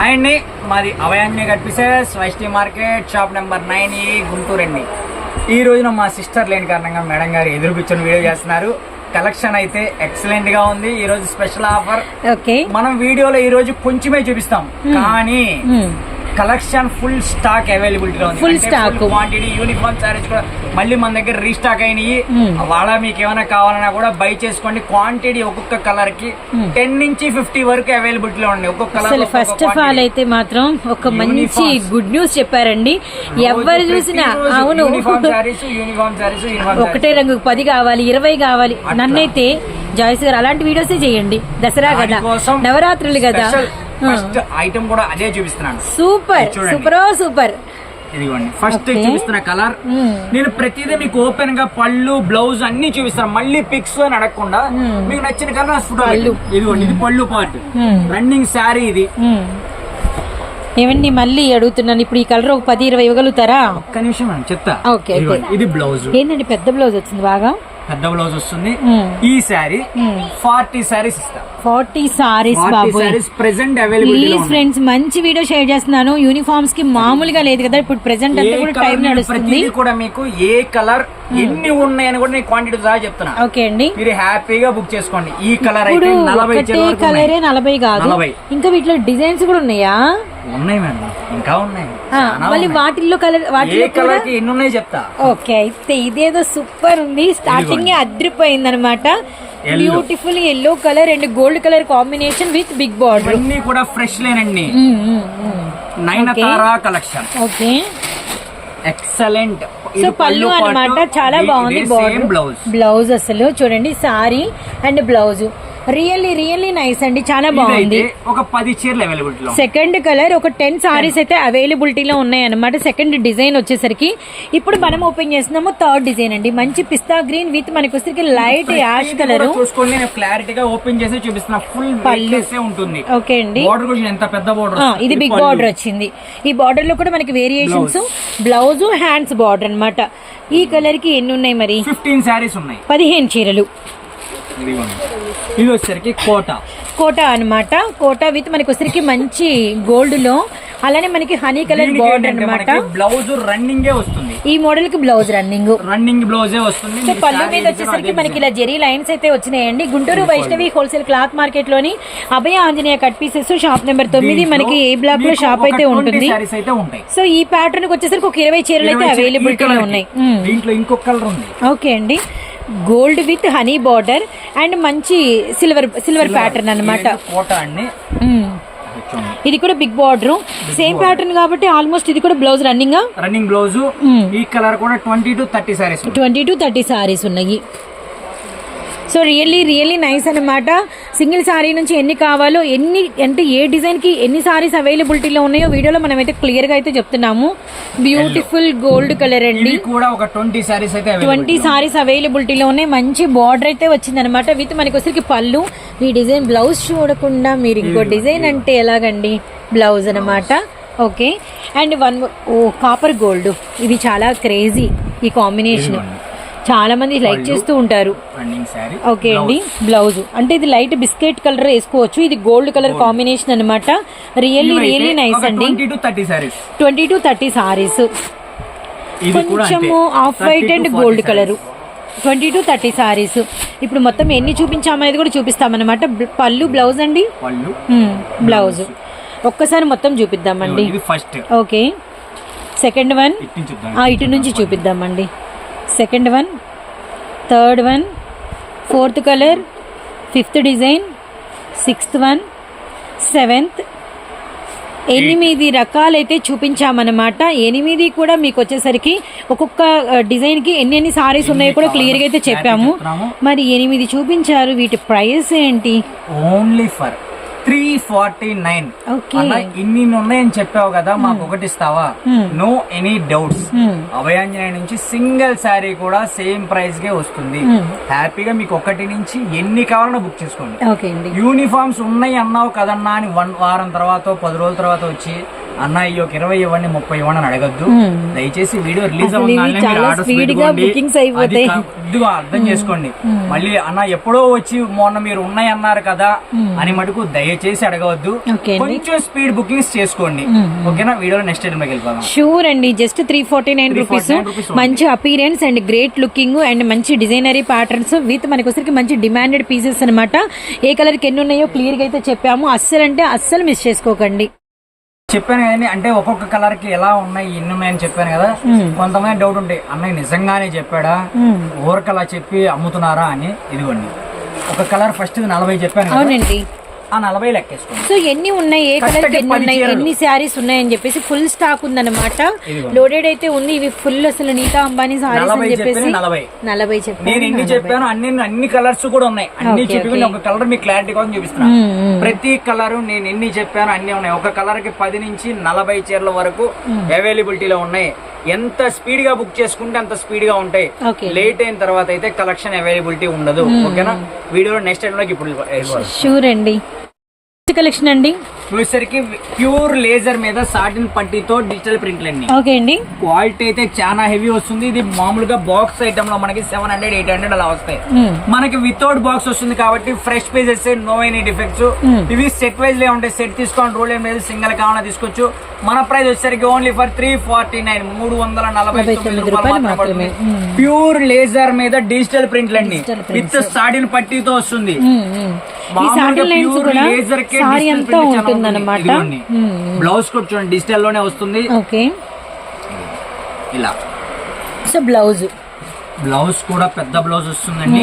Hi అండి. మాది Abhayanjaneya cut pieces Vaishnavi market shop number nine ఈ గుంటూరు అండి. ఈ రోజున మా సిస్టర్ లేని కారణంగా మేడం గారు ఎదురు కూర్చొని వీడియో చేస్తున్నారు. కలెక్షన్ అయితే ఎక్సలెంట్గా ఉంది. ఈ రోజు స్పెషల్ ఆఫర్ మనం వీడియోలో ఈ రోజు కొంచెమే చూపిస్తాం. కానీ. కలెక్షన్ ఫుల్ స్టాక్ అవైలబిలిటీ ఉంది. Full stock. Quantity uniform saris కూడా మళ్ళీ మన దగ్గర రీస్టాక్ అయినాయి. వాళ్ళ మీకు ఏమైనా కావాలన్నా కూడా బై చేసుకోండి. క్వాంటిటీ ఒక్కొక్క కలర్కి టెన్ నుంచి ఫిఫ్టీ వరకు అవైలబిలిటీలో ఉంది ఒక్కొక్క కలర్ ఫస్ట్ ఆఫ్ ఆల్ అయితే మాత్రం ఒక మంచి. గుడ్ న్యూస్ చెప్పారండి. ఎవరు చూసినా అవును. యూనిఫామ్ సారీస్ యూనిఫామ్ సారీస్ ఒకటే రంగు పది కావాలి ఇరవై కావాలి. నన్నైతే జాయిస్ గారు అలాంటి వీడియోసే చేయండి. దసరా కదా నవరాత్రులు కదా ఫస్ట్ ఐటమ్ కూడా అదే చూపిస్తున్నాను. సూపర్. Super super. ఇదిగోండి. ఫస్ట్. చూపిస్తున్న కలర్. నేను ప్రతిదీ మీకు ఓపెన్గా పళ్ళు బ్లౌజ్ అన్ని చూపిస్తాను. మళ్ళీ పిక్స్ అని అడగకుండా మీకు నచ్చిన కలర్ ఫోటో. ఇదిగోండి ఇది పళ్ళు పార్ట్. రన్నింగ్ శారీ ఇది. ఏమండి మళ్ళీ అడుగుతున్నాను. ఇప్పుడు ఈ కలర్ ఒక పది ఇరవై ఇవ్వగలుగుతారా? ఒక్క నిమిషం చెప్తా. ఇదిగోండి, ఇది బ్లౌజ్. ఏంటండి పెద్ద బ్లౌజ్ వచ్చింది బాగా? పెద్ద బ్లౌజ్ వస్తుంది. ఈ శారీ ఫార్టీ శారీస్ ఇస్తా. Forty saris saris present please friends మంచి వీడియో షేర్ చేస్తున్నాను. యూనిఫామ్స్కి మామూలుగా లేదు కదా ఇప్పుడు ప్రెసెంట్ అంతా కూడా టైం నడుస్తుంది. కూడా మీకు ఏ కలర్ ఎన్ని ఉన్నాయని కూడా నేను క్వాంటిటీ సహా చెప్తున్నా. ఓకే అండి. మీరు హ్యాపీగా బుక్ చేసుకోండి. ఈ కలర్ అయితే నలభై కలరే. నలభై కాదు. నలభై. ఇంకా వీటిలో డిజైన్స్ కూడా ఉన్నాయా? ఉన్నాయి మేడం. ఇంకా ఉన్నాయి. మళ్ళీ. వాటిల్లో కలర్ వాటిలో కలర్ ఎన్ని ఉన్నాయి చెప్తా. ఓకే అయితే ఇదేదో సూపర్ ఉంది. స్టార్టింగ్ అదిరిపోయింది అనమాట. Beautiful yellow colour and gold colour combination with big border ఇవన్నీ కూడా ఫ్రెష్ లేనండి. Nayanthara collection okay excellent so పళ్ళు అన్నమాట చాలా బాగుంది బ్లౌజ్. బ్లౌజ్ అసలు చూడండి sari and blouse. Really really nice అండి. చాలా బాగుంది. ఒక పది చీరలు అవైలబిలిటీ సెకండ్ కలర్ ఒక టెన్ సారీస్ అయితే అవైలబిలిటీలో ఉన్నాయి అనమాట సెకండ్ డిజైన్ వచ్చేసరికి. ఇప్పుడు మనం ఓపెన్ చేస్తున్నాము థర్డ్ డిజైన్ అండి. మంచి పిస్తా గ్రీన్ విత్ మనకి వచ్చేసరికి లైట్ యాష్ కలర్ చూసుకోండి నేను క్లారిటీగా ఓపెన్ చేసి చూపిస్తున్నా. ఫుల్ పళ్ళు. ఉంటుంది. ఓకే అండి. బార్డర్ కూడా ఎంత పెద్ద బార్డర్ ఇది బిగ్ బార్డర్ వచ్చింది. ఈ బార్డర్లో కూడా మనకి వేరియేషన్స్ బ్లౌజ్ హ్యాండ్స్ బార్డర్ అన్నమాట. ఈ కలర్కి ఎన్ని ఉన్నాయి మరి? ఫిఫ్టీన్ శారీస్ ఉన్నాయి. పదిహేను చీరలు. ఇది వచ్చేసరికి కోట. కోట అన్నమాట. కోట విత్ మనకి వచ్చరికి మంచి గోల్డ్లో అలానే మనకి హనీ కలర్ బార్డర్ అన్నమాట. బ్లౌజ్ రన్నింగే వస్తుంది. ఈ మోడల్కి బ్లౌజ్ రన్నింగ్ రన్నింగ్ బ్లౌజే వస్తుంది. సో పళ్ళు మీద వచ్చేసరికి మనకి ఇలా జెరీ లైన్స్ అయితే వచ్చినాయండి. Guntur Vaishnavi wholesale cloth మార్కెట్లోని Abhaya Anjaneya cut pieces shop number తొమ్మిది మనకి ఏ బ్లాక్లో షాప్ అయితే 20 ఉంటుంది. సో ఈ ప్యాటర్న్కి వచ్చేసరికి ఒక ఇరవై చీరలు అయితే కి. ఉన్నాయి. మ్మ్. దీంట్లో ఇంకొక కలర్ ఉంది. ఓకే అండి. Gold with honey border and మంచి సిల్వర్ సిల్వర్ ప్యాటర్న్. చూడండి ఇది కూడా బిగ్ బార్డర్. సేమ్ ప్యాటర్న్ కాబట్టి ఆల్మోస్ట్ ఇది కూడా బ్లౌజ్ రన్నింగ్ రన్నింగ్ బ్లౌజ్. ఈ కలర్ కూడా twenty to thirty saris twenty to thirty saris ఉన్నాయి. సో రియల్లీ రియల్లీ నైస్ అన్నమాట. సింగిల్ సారీ నుంచి ఎన్ని కావాలో ఎన్ని అంటే ఏ డిజైన్కి ఎన్ని సారీస్ అవైలబిలిటీలో ఉన్నాయో వీడియోలో మనం అయితే క్లియర్గా అయితే చెప్తున్నాము. బ్యూటిఫుల్ గోల్డ్ కలర్ అండి. ఇవి కూడా ఒక ట్వంటీ సారీస్ అయితే ట్వంటీ సారీస్ అవైలబిలిటీలో ఉన్నాయి. మంచి బార్డర్ అయితే వచ్చింది అనమాట విత్ మనకి వచ్చరికి పళ్ళు. ఈ డిజైన్ బ్లౌజ్ చూడకుండా మీరు ఇంకో డిజైన్ అంటే ఎలాగండి? బ్లౌజ్ అన్నమాట. ఓకే. అండ్ వన్ ఓ కాపర్ గోల్డ్ ఇది చాలా క్రేజీ ఈ కాంబినేషన్. చాలా మంది లైక్ చేస్తూ ఉంటారు. ఓకే అండి బ్లౌజ్ అంటే ఇది లైట్ బిస్కెట్ కలర్ వేసుకోవచ్చు ఇది గోల్డ్ కలర్ కాంబినేషన్ అనమాట రియల్లీ రియల్లీ నైస్ అండి. Twenty to thirty saris. కొంచెము off 30 white and 40 gold. Colour twenty to thirty saris ఇప్పుడు మొత్తం ఎన్ని చూపించామనేది కూడా చూపిస్తామన్నమాట. పళ్ళు బ్లౌజ్ అండి? పళ్ళు మ్మ్, బ్లౌజ్ ఒక్కసారి మొత్తం చూపిద్దామండి. ఫస్ట్ ఓకే సెకండ్ వన్ ఇటు నుంచి చూపిద్దామండి. Second one third one fourth colour fifth design sixth one seventh. ఎనిమిది రకాలైతే చూపించామన్నమాట. ఎనిమిది కూడా మీకు వచ్చేసరికి ఒక్కొక్క డిజైన్కి ఎన్ని ఎన్ని సారీస్ ఉన్నాయో కూడా క్లియర్గా అయితే చెప్పాము. మరి ఎనిమిది చూపించారు. వీటి ప్రైస్ ఏంటి? Only for three forty nine. ఇన్ని ఉన్నాయని చెప్పావు కదా మాకు ఒకటి ఇస్తావా. No any doubts. అభయాంజనేయ నుంచి సింగిల్ శారీ కూడా సేమ్ ప్రైస్ కే వస్తుంది. హ్యాపీగా మీకు ఒకటి నుంచి ఎన్ని కావాలన్నా బుక్ చేసుకోండి. యూనిఫామ్స్ ఉన్నాయి అన్నావు కదన్నా అని వన్ వారం తర్వాత పది రోజుల తర్వాత వచ్చి అన్న ఈ ఒక ఇరవై ఇవ్వండి ముప్పై ఇవ్వండి అని అడగద్దు. దయచేసి వీడియో రిలీజ్. కొద్దిగా అర్థం చేసుకోండి. మళ్ళీ అన్న ఎప్పుడో వచ్చి మొన్న మీరు ఉన్నాయి అన్నారు కదా అని మటుకు దయచేసి అడగవద్దు. కొంచెం స్పీడ్ బుకింగ్స్ చేసుకోండి. ఓకేనా? వీడియో నెక్స్ట్ వెళ్ళిపోదాం. షూర్ అండి. Just three forty nine rupees 349 rupees మంచి appearance and great looking and మంచి డిజైనరీ ప్యాటర్న్స్ విత్ మనకి వచ్చరికి మంచి డిమాండెడ్ పీసెస్ అనమాట ఏ కలర్కి ఎన్ని ఉన్నాయో క్లియర్గా అయితే చెప్పాము. అస్సలు అంటే అస్సలు మిస్ చేసుకోకండి. చెప్పాను కదండి అంటే ఒక్కొక్క కలర్కి ఎలా ఉన్నాయి ఎన్ని ఉన్నాయని చెప్పాను కదా. కొంతమంది డౌట్ ఉంటాయి అన్నయ్య నిజంగానే చెప్పాడా? ఊరకలా చెప్పి అమ్ముతున్నారా అని ఇదిగోండి. ఒక కలర్ ఫస్ట్ నలభై చెప్పాను అవునండి. ఆ నలభై లెక్కేసుకోండి సో ఎన్ని ఉన్నాయి? ఏ కలర్ ఎన్ని ఉన్నాయి. ఎన్ని శారీస్ ఉన్నాయని చెప్పేసి ఫుల్ స్టాక్ ఉందన్నమాట. లోడెడ్ అయితే ఉంది. ఇవి ఫుల్ అసలు నీతా అంబానీ సారీస్ అని చెప్పేసి చెప్పాను నలభై. నలభై నేను చెప్పాను ఎన్ని చెప్పాను అన్ని అన్ని కలర్స్ కూడా ఉన్నాయి. అన్ని చెప్పి. ఒక కలర్ మీకు క్లారిటీ కోసం చూపిస్తున్నా. మ్మ్, మ్మ్. ప్రతి కలర్ నేను ఎన్ని చెప్పాను అన్ని ఉన్నాయి. ఒక కలర్కి పది నుంచి నలభై చీరల వరకు అవైలబిలిటీలో ఉన్నాయి. ఎంత స్పీడ్గా బుక్ చేసుకుంటే అంత స్పీడ్గా ఉంటాయి. లేట్ అయిన తర్వాత అయితే కలెక్షన్ అవైలబిలిటీ ఉండదు. ఓకేనా? వీడియోలో నెక్స్ట్ టైం లోకి ఇప్పుడు. షూర్ అండి. కలెక్షన్ అండి? చూసేసరికి ప్యూర్ లేజర్ మీద సాటిన్ పట్టీతో డిజిటల్ ప్రింట్లు అన్ని ఓకే అండి. క్వాలిటీ అయితే చాలా హెవీ వస్తుంది. ఇది మామూలుగా బాక్స్ ఐటమ్లో మనకి సెవెన్ హండ్రెడ్ ఎయిట్ హండ్రెడ్ అలా వస్తాయి. మనకి వితౌట్ బాక్స్ వస్తుంది కాబట్టి fresh pieces no any defects. ఇవి సెట్ వైజ్ లే ఉంటాయి. సెట్ తీసుకోండి రూల్ ఏం లేదు. సింగిల్ కావాలన్నా తీసుకోవచ్చు. మన ప్రైస్ వచ్చేసరికి only for three forty nine మూడు వందల నలభై తొమ్మిది రూపాయలు. ప్యూర్ లేజర్ మీద డిజిటల్ ప్రింట్లు అండి. విత్. సాడిన్ పట్టీతో వస్తుంది. సాటిన్ కూడా laser కే సారీ అంతా. బ్లౌజ్ కూడా చూడండి డిజిటల్లోనే వస్తుంది. ఓకే. ఇలా. So blouse. బ్లౌజ్ కూడా పెద్ద బ్లౌజ్ వస్తుందండి.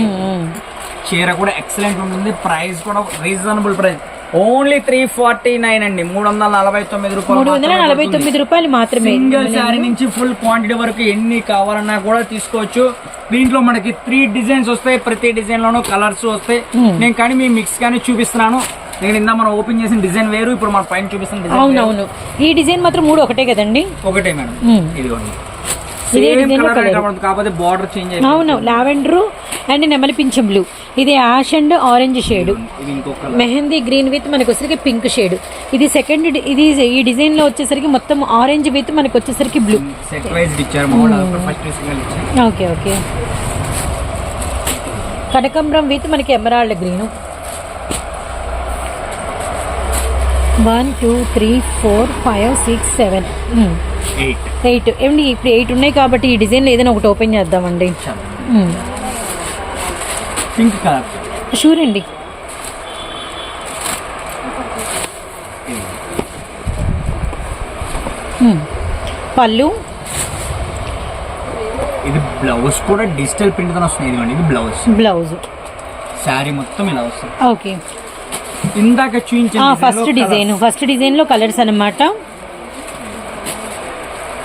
చీర కూడా ఎక్సలెంట్ ఉంటుంది. ప్రైస్ కూడా reasonable price only three forty nine అండి. మూడు వందల నలభై తొమ్మిది మూడు వందల నలభై తొమ్మిది రూపాయలు మాత్రమే. సింగిల్ శారీ నుంచి ఫుల్ క్వాంటిటీ వరకు ఎన్ని కావాలన్నా కూడా తీసుకోవచ్చు. దీంట్లో మనకి త్రీ డిజైన్స్ వస్తాయి. ప్రతి డిజైన్ లోనూ కలర్స్ వస్తాయి. నేను కానీ మీ మిక్స్ కానీ చూపిస్తున్నాను. నేను ఇందా మనం ఓపెన్ చేసిన డిజైన్ వేరు ఇప్పుడు మన పైన చూపిస్తున్న డిజైన్ అవునవును. ఈ డిజైన్ మాత్రం మూడు ఒకటే కదండి? ఒకటే మేడం. ఇదిగోండి. కాకపోతే బార్డర్ చేంజ్ అవును లావెండర్ అండ్ నెమలి పింఛం బ్లూ. ఇది ash and orange shade. Mehndi green with మనకి వచ్చేసరికి పింక్ షేడ్. ఇది సెకండ్ ఇది ఈ డిజైన్లో వచ్చేసరికి మొత్తం ఆరెంజ్ విత్ మనకి వచ్చేసరికి బ్లూ. Okay okay. కనకంబరం విత్ మనకి emerald green. One two three four five six seven. Eight ఏమండి ఇప్పుడు ఎయిట్ ఉన్నాయి కాబట్టి ఈ డిజైన్లో ఏదైనా ఒకటి ఓపెన్ చేద్దామండి. పింక్ కలర్ షూర్ అండి. పళ్ళు. ఇది బ్లౌజ్ కూడా డిజిటల్ ప్రింట్తో వస్తుంది ఇది బ్లౌజ్ బ్లౌజ్ శారీ మొత్తం ఇలా వస్తుంది. ఓకే ఇందాక చూపించిన ఫస్ట్ డిజైన్. ఫస్ట్ డిజైన్లో కలర్స్ అన్నమాట.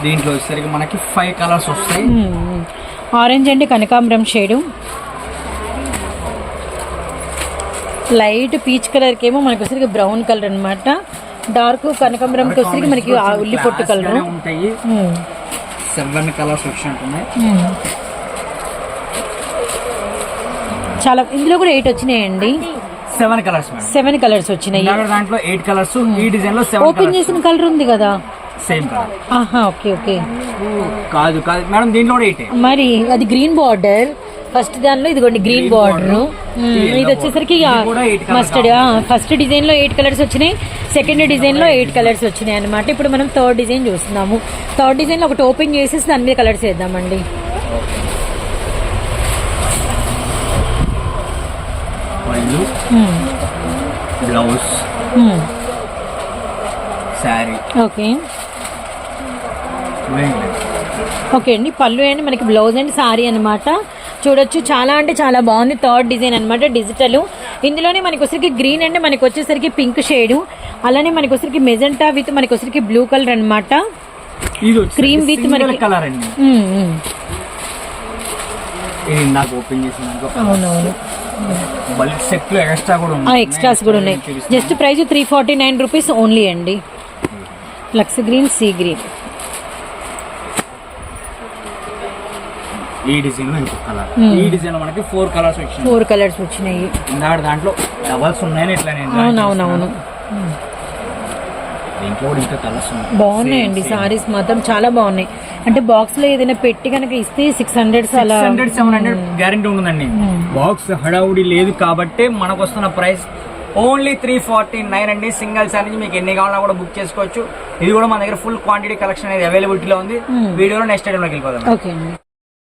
దీంట్లో వచ్చేసరికి మనకి ఫైవ్ కలర్స్ వస్తాయి. ఆరెంజ్ అండ్ కనకాంబరం షేడు లైట్ పీచ్ కలర్కి ఏమో మనకి వచ్చరికి బ్రౌన్ కలర్ అన్నమాట. డార్క్ కనకాంబరంకి వచ్చరికి మనకి ఆ ఉల్లి పొట్టు కలర్ ఉంటాయి. సెవెన్ కలర్స్ వచ్చి ఉంటున్నాయి చాలా ఇందులో కూడా ఎయిట్ వచ్చినాయండి. సెవెన్ కలర్స్ సెవెన్ కలర్స్ వచ్చినాయి. దాంట్లో ఎయిట్ కలర్స్ ఈ డిజైన్లో సెవెన్ ఓపెన్ చేసిన కలర్ ఉంది కదా? సేమ్ కలర్ ఆహా ఓకే ఓకే. కాదు కాదు. మేడం దీంట్లో ఎయిట్ మరి అది గ్రీన్ బార్డర్ ఫస్ట్ దానిలో ఇదిగోండి గ్రీన్ బార్డర్. ఈ ఇది వచ్చేసరికి మస్టర్డ్ ఫస్ట్ డిజైన్లో ఎయిట్ కలర్స్ వచ్చినాయి. సెకండ్ డిజైన్లో ఎయిట్ కలర్స్ వచ్చినాయి అనమాట ఇప్పుడు మనం థర్డ్ డిజైన్ చూస్తున్నాము. థర్డ్ డిజైన్లో ఒకటి ఓపెన్ చేసేసి దాని మీద కలర్స్ వేద్దామండి. పళ్ళు బ్లౌజ్ శారీ. ఓకే. ఓకే అండి పళ్ళు అండి మనకి బ్లౌజ్ అండ్ సారీ అనమాట చూడొచ్చు చాలా అంటే చాలా బాగుంది. థర్డ్ డిజైన్ అనమాట డిజిటల్. ఇందులోనే మనకి వచ్చరికి గ్రీన్ అండ్ మనకి వచ్చేసరికి పింక్ షేడ్. అలానే మనకి వచ్చరికి మెజెంటా విత్ మనకి వచ్చరికి బ్లూ కలర్ అనమాట Cream with మనకి- కలర్ అండి. అవునవును. బల్క్ సెట్లో ఎక్స్ట్రా కూడా ఆ, ఉంది ఎక్స్ట్రాస్ కూడా ఉన్నాయి. Just price three forty nine rupees only అండి. లక్స్ గ్రీన్ సీ గ్రీన్. ఈ డిజైన్లో ఇంకొక కలర్. ఈ డిజైన్లో మనకి ఫోర్ కలర్స్ వచ్చింది ఫోర్ కలర్స్ వచ్చినాయి. ఇందాక దాంట్లో డబల్స్ ఉన్నాయని ఇట్లా నేను అవునవునవును. దీంట్లో కూడా ఇంకా కలర్స్ ఉన్నాయి. బాగున్నాయండి సారీస్ మాత్రం చాలా బాగున్నాయి. అంటే బాక్స్లో ఏదైనా పెట్టి కనుక ఇస్తే six hundred hundred seven hundred guarantee ఉంటుందండి. బాక్స్ హడావుడి లేదు కాబట్టి మనకు వస్తున్న price only three forty nine అండి. సింగిల్ సార్ నుంచి మీకు ఎన్ని కావాలన్నా కూడా బుక్ చేసుకోవచ్చు. ఇది కూడా మన దగ్గర ఫుల్ క్వాంటిటీ కలెక్షన్ అనేది అవైలబిలిటీలో ఉంది. వీడియోలో నెక్స్ట్ ఐటమ్లోకి వెళ్ళిపోదాం. ఓకే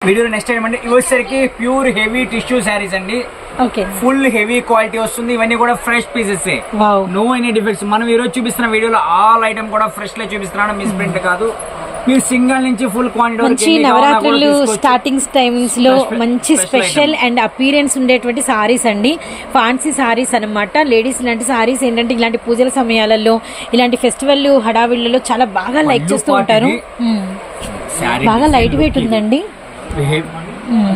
వీడియోలో నెక్స్ట్ ఐటమ్ అంటే ఇవి వచ్చేసరికి ప్యూర్ హెవీ టిష్యూ శారీస్ అండి. ఓకే ఫుల్ హెవీ క్వాలిటీ వస్తుంది. ఇవన్నీ కూడా fresh pieces no any defects మనం ఈ రోజు చూపిస్తున్న వీడియోలో ఆల్ ఐటమ్ కూడా ఫ్రెష్లో చూపిస్తున్నాను. మిస్ ప్రింట్ కాదు. మీరు సింగల్ నుంచి ఫుల్ క్వాంటిటీ మంచి నవరాత్రులు స్టార్టింగ్ టైమ్స్లో మంచి స్పెషల్ అండ్ అపీరెన్స్ ఉండేటువంటి సారీస్ అండి. ఫ్యాన్సీ సారీస్ అన్నమాట. లేడీస్ ఇలాంటి సారీస్ ఏంటంటే ఇలాంటి పూజల సమయాలలో ఇలాంటి ఫెస్టివల్ హడావిళ్ళలో చాలా బాగా లైక్ చేస్తూ ఉంటారు. శారీ బాగా లైట్ వెయిట్ ఉందండి.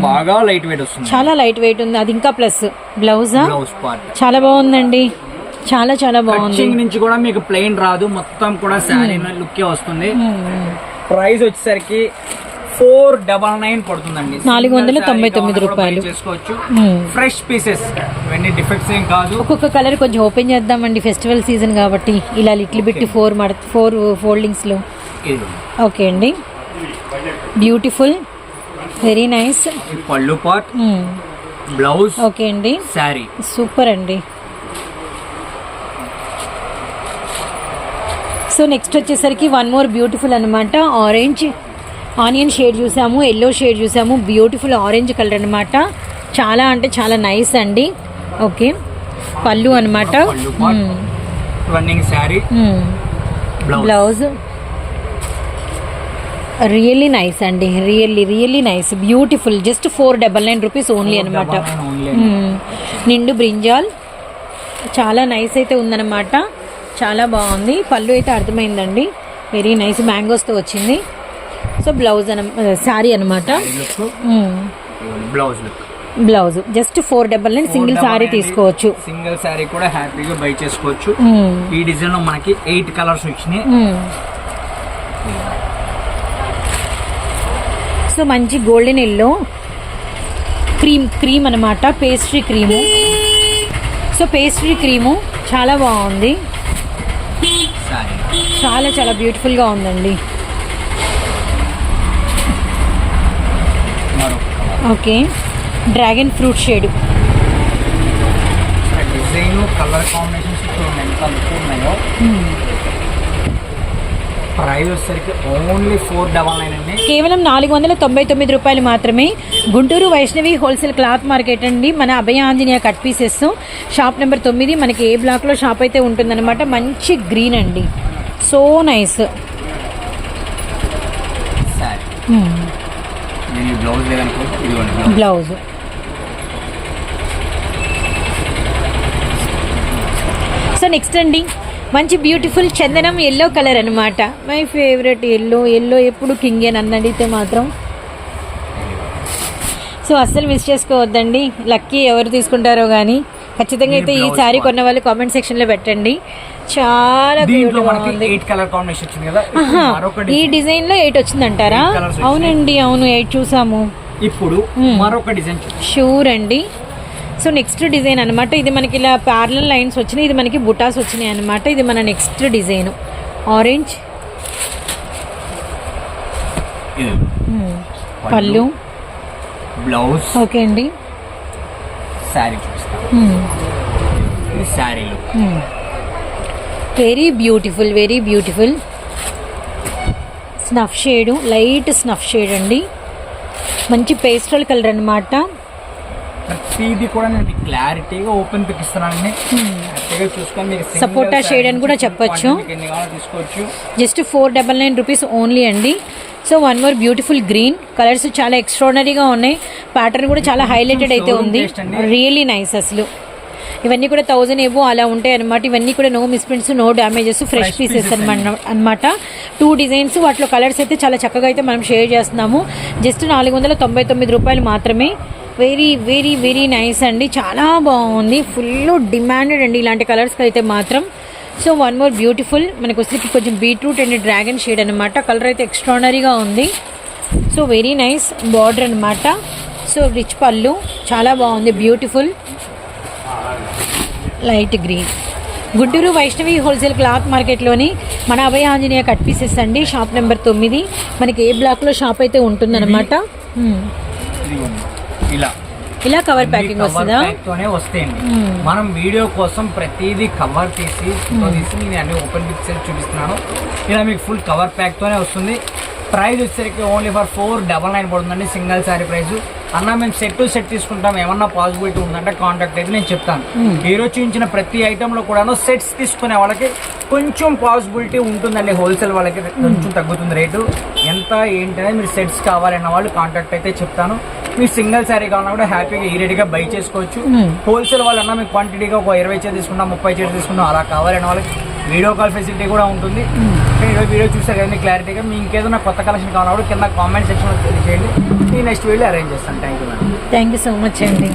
బాగా లైట్ వెయిట్ వస్తుంది. చాలా లైట్ వెయిట్ ఉంది. అది ఇంకా ప్లస్ బ్లౌజా చాలా బాగుందండి. చాలా చాలా బాగుంది. నుంచి కూడా మీకు ప్లెయిన్ రాదు. మొత్తం కూడా శారీ లుక్ వస్తుంది. ప్రైస్ వచ్చేసరికి ఫోర్ డబల్ నైన్ పడుతుందండి. నాలుగు వందల తొంభై తొమ్మిది రూపాయలు. చేసుకోవచ్చు. ఫ్రెష్ పీసెస్ ఇవన్నీ డిఫెక్ట్స్ ఏం కాదు. ఒక్కొక్క కలర్ కొంచెం ఓపెన్ చేద్దామండి ఫెస్టివల్ సీజన్ కాబట్టి. ఇలా లిటిల్ బిట్ ఫోర్ మడ ఫోర్ ఫోల్డింగ్స్లో. ఇది ఓకే అండి. బ్యూటిఫుల్ వెరీ నైస్ పళ్ళు పార్ట్ బ్లౌజ్ ఓకే అండి. శారీ సూపర్ అండి. సో నెక్స్ట్ వచ్చేసరికి వన్ మోర్ బ్యూటిఫుల్ అనమాట ఆరెంజ్ ఆనియన్ షేడ్ చూసాము ఎల్లో షేడ్ చూసాము బ్యూటిఫుల్ ఆరెంజ్ కలర్ అనమాట చాలా అంటే చాలా నైస్ అండి. ఓకే పళ్ళు అనమాట. Running sari blouse really nice అండి. Really really nice beautiful just four double nine rupees only అనమాట నిండు బ్రింజాల్ చాలా నైస్ అయితే ఉందన్నమాట. చాలా బాగుంది. పళ్ళు అయితే అర్థమైందండి. వెరీ నైస్ మ్యాంగోస్తో వచ్చింది. సో బ్లౌజ్ అన శారీ అనమాట blouse blouse just four double nine single sari తీసుకోవచ్చు. సింగిల్ శారీ కూడా హ్యాపీగా బై చేసుకోవచ్చు. మ్మ్. ఈ డిజైన్లో మనకి ఎయిట్ కలర్స్ వచ్చినాయి. సో మంచి గోల్డెన్ ఎల్లో క్రీమ్ క్రీమ్ అనమాట pastry cream so pastry cream చాలా బాగుంది. చాలా చాలా బ్యూటిఫుల్గా ఉందండి. Okay. Dragon fruit shade. Design colour combinations చూడండి ఎంత లుక్ ఉన్నాయో. ప్రైస్ వచ్చేసరికి ఓన్లీ ఫోర్ డబల్ నైన్ అండి. కేవలం నాలుగు వందల తొంభై తొమ్మిది రూపాయలు మాత్రమే. Guntur Vaishnavi wholesale cloth market అండి. మన Abhaya Anjaneya cut pieces. Shop number తొమ్మిది. మనకి ఏ బ్లాక్లో షాప్ అయితే ఉంటుందన్నమాట. మంచి గ్రీన్ అండి. So nice. Blouse so next అండి మంచి బ్యూటిఫుల్ చందనం ఎల్లో కలర్ అనమాట మై ఫేవరెట్ ఎల్లో ఎల్లో ఎప్పుడు కింగ్ అని అడిగితే మాత్రం. సో అస్సలు మిస్ చేసుకోవద్దండి. లక్కీ ఎవరు తీసుకుంటారో కానీ ఖచ్చితంగా అయితే ఈ part. కొన్న వాళ్ళు కామెంట్ సెక్షన్లో పెట్టండి. చాలా ఈ డిజైన్లో ఎయిట్ వచ్చిందంటారా. అవునండి అవును ఎయిట్ చూసాము. ఇప్పుడు Hmm. మరొక డిజైన్. షూర్ అండి. సో నెక్స్ట్ డిజైన్ అనమాట ఇది మనకి ఇలా ప్యారలల్ లైన్స్ వచ్చినాయి. ఇది మనకి బుటాస్ వచ్చినాయి అనమాట ఇది మన నెక్స్ట్ డిజైన్ ఆరెంజ్ పళ్ళు. బ్లౌజ్ ఓకే అండి. శారీ ఇది sari look very beautiful very beautiful snuff shade light snuff shade అండి. మంచి పేస్టల్ కలర్ అనమాట ప్రతిదీ కూడా నేను క్లారిటీగా ఓపెన్ పిక్ చూసుకొని saree shade అని కూడా చెప్పొచ్చు. Just four double nine rupees only అండి. So one more beautiful green. Colours చాలా ఎక్స్ట్రాడనరీగా ఉన్నాయి. ప్యాటర్న్ కూడా చాలా హైలైటెడ్ అయితే ఉంది. రియల్లీ నైస్ అసలు. ఇవన్నీ కూడా థౌజండ్ ఏవో అలా ఉంటాయి అనమాట ఇవన్నీ కూడా no misprints no damages fresh pieces అనమాట అనమాట టూ డిజైన్స్ వాటిలో కలర్స్ అయితే చాలా చక్కగా అయితే మనం షేర్ చేస్తున్నాము. జస్ట్ నాలుగు వందల తొంభై తొమ్మిది రూపాయలు మాత్రమే. వెరీ వెరీ వెరీ నైస్ అండి. చాలా బాగుంది. ఫుల్ డిమాండెడ్ అండి. ఇలాంటి కలర్స్కి అయితే మాత్రం సో వన్ మోర్ బ్యూటిఫుల్. మనకు వచ్చేసి కొంచెం బీట్రూట్ అండ్ డ్రాగన్ షేడ్ అనమాట కలర్ అయితే ఎక్స్ట్రానరీగా ఉంది. సో వెరీ నైస్ బార్డర్ అనమాట సో రిచ్ పళ్ళు. చాలా బాగుంది. Beautiful. Light green. Guntur Vaishnavi wholesale cloth మార్కెట్లోని మన అభయ ఆంజనేయ కట్ పీసెస్ అండి. షాప్ నెంబర్ తొమ్మిది. మనకి ఏ బ్లాక్లో షాప్ అయితే ఉంటుందన్నమాట. ఇలా. ఇలా కవర్ ప్యాకింగ్ వస్తుందా? తోనే వస్తాయండి. మనం వీడియో కోసం ప్రతిదీ కవర్ తీసి తీసి నేను అన్ని ఓపెన్ పిక్చర్ చూపిస్తున్నాను. ఇలా మీకు ఫుల్ కవర్ ప్యాక్ తోనే వస్తుంది. ప్రైస్ వచ్చేసరికి only for four double nine పడుతుందండి సింగిల్ శారీ ప్రైస్ అన్న మేము సెట్ టు సెట్ తీసుకుంటాం. ఏమన్నా పాసిబిలిటీ ఉందంటే కాంటాక్ట్ అయితే నేను చెప్తాను. ఈ రోజు చూపించిన ప్రతి ఐటెంలో కూడాను సెట్స్ తీసుకునే వాళ్ళకి కొంచెం పాసిబిలిటీ ఉంటుందండి. హోల్సేల్ వాళ్ళకి కొంచెం తగ్గుతుంది రేటు. ఎంత ఏంటి అనేది మీరు సెట్స్ కావాలన్న వాళ్ళు కాంటాక్ట్ అయితే చెప్తాను. మీరు సింగిల్ శారీ కావాలన్నా కూడా హ్యాపీగా ఈ రెడీగా బై చేసుకోవచ్చు. హోల్సేల్ వాళ్ళన్నా మీకు క్వాంటిటీగా ఒక ఇరవై చీర తీసుకున్నా ముప్పై చీర తీసుకున్నా అలా కావాలన్న వాళ్ళకి వీడియో కాల్ ఫెసిలిటీ కూడా ఉంటుంది. వీడియో చూసారు కదండి క్లారిటీగా మీ ఇంకేదైనా కొత్త కలెక్షన్ కావాలన్నా కూడా కింద కామెంట్ సెక్షన్లో తెలియజేయండి. నేను నెక్స్ట్ వీడియో అరేంజ్ చేస్తాను thank you thank you so much అండి.